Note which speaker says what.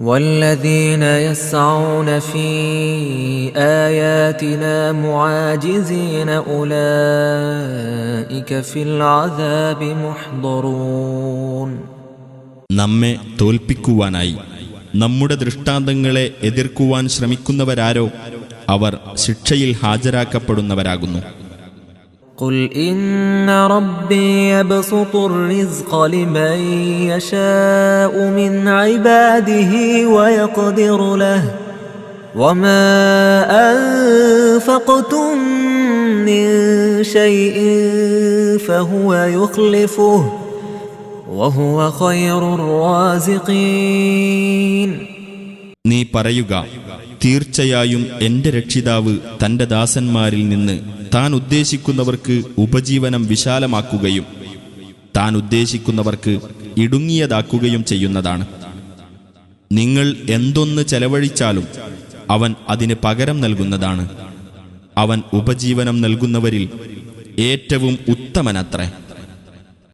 Speaker 1: والذين يسعون في آياتنا معاجزين أولئك في العذاب محضرون
Speaker 2: നമ്മെ തോൽപ്പിക്കുവാനായി നമ്മുടെ ദൃഷ്ടാന്തങ്ങളെ എതിർക്കുവാൻ ശ്രമിക്കുന്നവരാരോ അവർ ശിക്ഷയിൽ ഹാജരാക്കപ്പെടുന്നവരാകുന്നു
Speaker 1: قل إن ربي يبسط الرزق لمن يشاء من عباده ويقدر له وما أنفقتم من شيء فهو يخلفه وهو خير الرازقين
Speaker 2: നീ പറയുക തീർച്ചയായും എന്റെ രക്ഷിതാവ് തന്റെ ദാസന്മാരിൽ നിന്ന് താൻ ഉദ്ദേശിക്കുന്നവർക്ക് ഉപജീവനം വിശാലമാക്കുകയും താൻ ഉദ്ദേശിക്കുന്നവർക്ക് ഇടുങ്ങിയതാക്കുകയും ചെയ്യുന്നതാണ്. നിങ്ങൾ എന്തൊന്ന് ചെലവഴിച്ചാലും അവൻ അതിന് പകരം നൽകുന്നതാണ്. അവൻ ഉപജീവനം നൽകുന്നവരിൽ ഏറ്റവും ഉത്തമനത്രേ.